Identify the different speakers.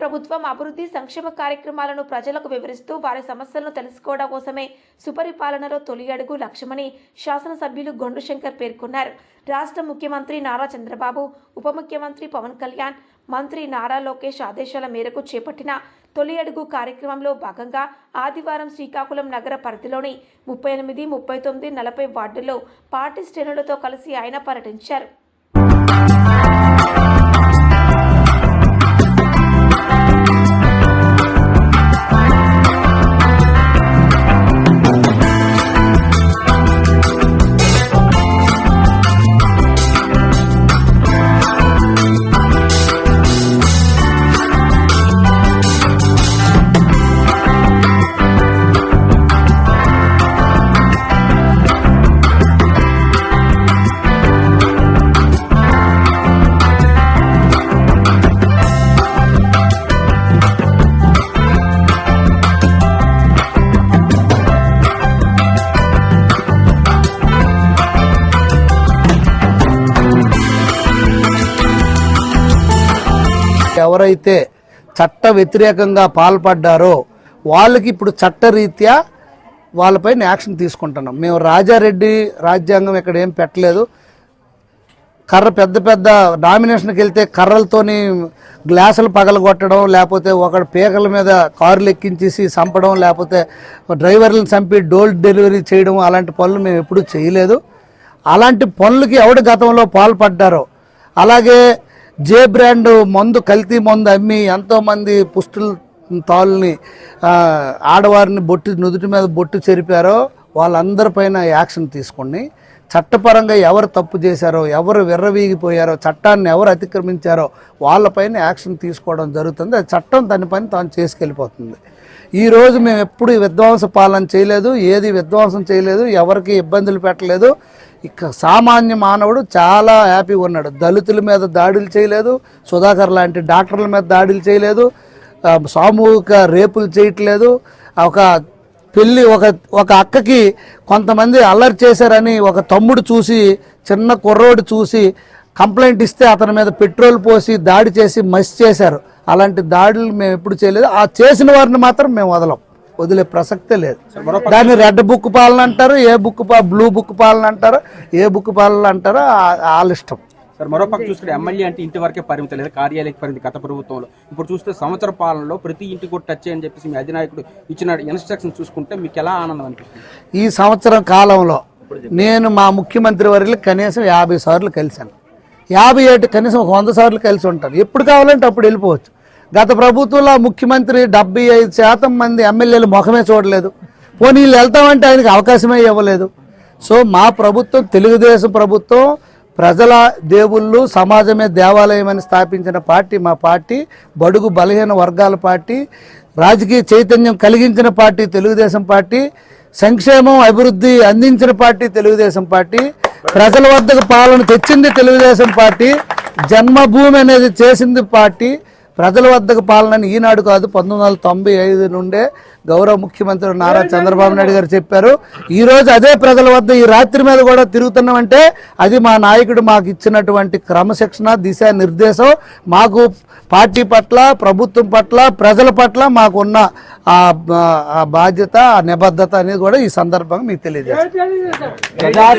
Speaker 1: ప్రభుత్వం అభివృద్ధి సంక్షేమ కార్యక్రమాలను ప్రజలకు వివరిస్తూ వారి సమస్యలను తెలుసుకోవడం కోసమే సుపరిపాలనలో తొలి అడుగు లక్ష్యమని శాసనసభ్యులు గొండుశంకర్ పేర్కొన్నారు. రాష్ట్ర ముఖ్యమంత్రి నారా చంద్రబాబు ఉప ముఖ్యమంత్రి పవన్ కళ్యాణ్ మంత్రి నారా లోకేష్ ఆదేశాల మేరకు చేపట్టిన తొలి అడుగు కార్యక్రమంలో భాగంగా ఆదివారం శ్రీకాకుళం నగర పరిధిలోని ముప్పై ఎనిమిది ముప్పై తొమ్మిది నలభై వార్డుల్లో పార్టీ శ్రేణులతో కలిసి ఆయన పర్యటించారు.
Speaker 2: ఎవరైతే చట్ట వ్యతిరేకంగా పాల్పడ్డారో వాళ్ళకి ఇప్పుడు చట్టరీత్యా వాళ్ళపైన యాక్షన్ తీసుకుంటున్నాం. మేము రాజారెడ్డి రాజ్యాంగం ఇక్కడ ఏం పెట్టలేదు. కర్ర పెద్ద పెద్ద నామినేషన్కి వెళ్తే కర్రలతోని గ్లాసులు పగలగొట్టడం లేకపోతే ఒకడు పీకల మీద కారులు ఎక్కించేసి చంపడం లేకపోతే డ్రైవర్లను చంపి డోర్ డెలివరీ చేయడం అలాంటి పనులు మేము ఎప్పుడూ చేయలేదు. అలాంటి పనులకి ఎవడు గతంలో పాల్పడ్డారో అలాగే జే బ్రాండ్ మందు కల్తీ మందు అమ్మి ఎంతోమంది పుష్టుల తాళ్ళని ఆడవారిని బొట్టు నుదుటి మీద బొట్టు చెరిపారో వాళ్ళందరిపైన యాక్షన్ తీసుకోండి. చట్టపరంగా ఎవరు తప్పు చేశారో ఎవరు విర్రవీగిపోయారో చట్టాన్ని ఎవరు అతిక్రమించారో వాళ్ళపైన యాక్షన్ తీసుకోవడం జరుగుతుంది. అది చట్టం దాని పని తాను చేసుకెళ్ళిపోతుంది. ఈరోజు మేము ఎప్పుడు విధ్వంస పాలన చేయలేదు ఏది విధ్వంసం చేయలేదు ఎవరికి ఇబ్బందులు పెట్టలేదు ఇక సామాన్య మానవుడు చాలా హ్యాపీగా ఉన్నాడు. దళితుల మీద దాడులు చేయలేదు సుధాకర్ లాంటి డాక్టర్ల మీద దాడులు చేయలేదు సామూహిక రేపులు చేయట్లేదు. ఒక పెళ్ళి ఒక ఒక అక్కకి కొంతమంది అల్లరి చేశారని ఒక తమ్ముడు చూసి చిన్న కుర్రోడు చూసి కంప్లైంట్ ఇస్తే అతని మీద పెట్రోల్ పోసి దాడి చేసి మసి చేశారు. అలాంటి దాడులు మేము ఎప్పుడు చేయలేదు. ఆ చేసిన వారిని మాత్రం మేము వదలం. వదిలే ప్రసక్తే లేదు. దాన్ని రెడ్ బుక్ పాలన అంటారు ఏ బుక్ బ్లూ బుక్ పాలన అంటారు ఏ బుక్ పాలన అంటారో వాళ్ళ ఇష్టం
Speaker 3: సార్ మరో పక్క చూసుకుంటే ఎమ్మెల్యే అంటే ఇంటి వరకే పరిమితం లేదు కార్యాలయకి పరిమితి గత ప్రభుత్వంలో. ఇప్పుడు చూస్తే సంవత్సర పాలనలో ప్రతి ఇంటికి కూడా టచ్ అని చెప్పేసి మీ అధినాయకుడు ఇచ్చిన ఇన్స్ట్రక్షన్ చూసుకుంటే మీకు ఎలా ఆనందం అనిపిస్తుంది?
Speaker 2: ఈ సంవత్సరం కాలంలో నేను మా ముఖ్యమంత్రి వర్యులు కనీసం యాభై సార్లు కలిశాను. యాభై ఏడు కనీసం ఒక వంద సార్లు కలిసి ఉంటాను. ఎప్పుడు కావాలంటే అప్పుడు వెళ్ళిపోవచ్చు. గత ప్రభుత్వంలో ముఖ్యమంత్రి డెబ్బై ఐదు శాతం మంది ఎమ్మెల్యేలు ముఖమే చూడలేదు. పోనీ వీళ్ళు వెళ్తామంటే ఆయనకి అవకాశమే ఇవ్వలేదు. సో మా ప్రభుత్వం తెలుగుదేశం ప్రభుత్వం ప్రజల దేవుళ్ళు సమాజమే దేవాలయం అని స్థాపించిన పార్టీ మా పార్టీ బడుగు బలహీన వర్గాల పార్టీ రాజకీయ చైతన్యం కలిగించిన పార్టీ తెలుగుదేశం పార్టీ సంక్షేమం అభివృద్ధి అందించిన పార్టీ తెలుగుదేశం పార్టీ ప్రజల వద్దకు పాలన తెచ్చింది తెలుగుదేశం పార్టీ జన్మభూమి అనేది చేసింది పార్టీ ప్రజల వద్దకు పాలనని ఈనాడు కాదు పంతొమ్మిది వందల తొంభై ఐదు నుండే గౌరవ ముఖ్యమంత్రి నారా చంద్రబాబు నాయుడు గారు చెప్పారు. ఈ రోజు అదే ప్రజల వద్ద ఈ రాత్రి మీద కూడా తిరుగుతున్నామంటే అది మా నాయకుడు మాకు ఇచ్చినటువంటి క్రమశిక్షణ దిశా నిర్దేశం మాకు పార్టీ పట్ల ప్రభుత్వం పట్ల ప్రజల పట్ల మాకున్న ఆ ఆ బాధ్యత ఆ నిబద్ధత అనేది కూడా ఈ సందర్భంగా మీకు తెలియజేస్తాను